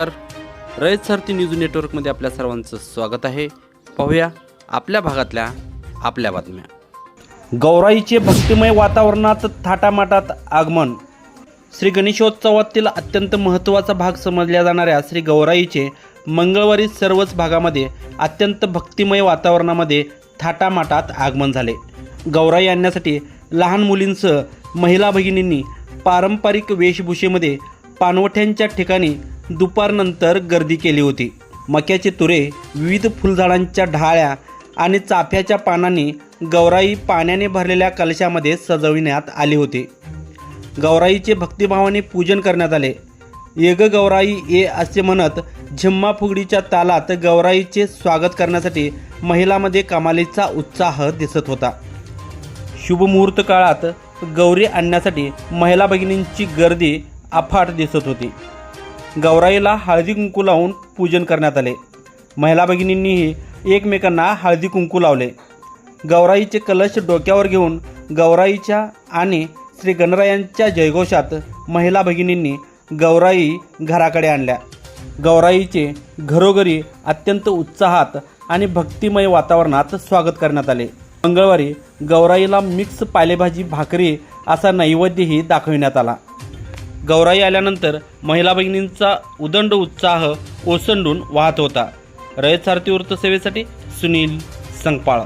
तर रयत सारथी न्यूज नेटवर्कमध्ये आपल्या सर्वांचं स्वागत आहे. पाहूया आपल्या भागातल्या आपल्या बातम्या. गौराईचे भक्तिमय वातावरणात थाटामाटात आगमन. श्री गणेशोत्सवातील अत्यंत महत्त्वाचा भाग समजल्या जाणाऱ्या श्री गौराईचे मंगळवारी सर्वच भागामध्ये अत्यंत भक्तिमय वातावरणामध्ये थाटामाटात आगमन झाले. गौराई आणण्यासाठी लहान मुलींसह महिला भगिनींनी पारंपरिक वेशभूषेमध्ये पानवठ्यांच्या ठिकाणी दुपारनंतर गर्दी केली होती. मक्याचे तुरे विविध फुलझाडांच्या ढाळ्या आणि चाफ्याच्या पानांनी गौराई पाण्याने भरलेल्या कलशामध्ये सजविण्यात आली होती. गौराईचे भक्तिभावाने पूजन करण्यात आले. येग गौराई ये असे म्हणत झिम्मा फुगडीच्या तालात गौराईचे स्वागत करण्यासाठी महिलांमध्ये कमालीचा उत्साह दिसत होता. शुभमुहूर्त काळात गौरी आणण्यासाठी महिला भगिनींची गर्दी अफाट दिसत होती. गौराईला हळदी कुंकू लावून पूजन करण्यात आले. महिला भगिनींनीही एकमेकांना हळदी कुंकू लावले. गौराईचे कलश डोक्यावर घेऊन गौराईच्या आणि श्री गणरायांच्या जयघोषात महिला भगिनींनी गौराई घराकडे आणल्या. गौराईचे घरोघरी अत्यंत उत्साहात आणि भक्तिमय वातावरणात स्वागत करण्यात आले. मंगळवारी गौराईला मिक्स पालेभाजी भाकरी असा नैवेद्यही दाखविण्यात आला. गौराई आल्यानंतर महिला भगिनींचा उदंड उत्साह ओसंडून वाहत होता. रयत सारथी वृत्तसेवेसाठी सुनील संगपाळ.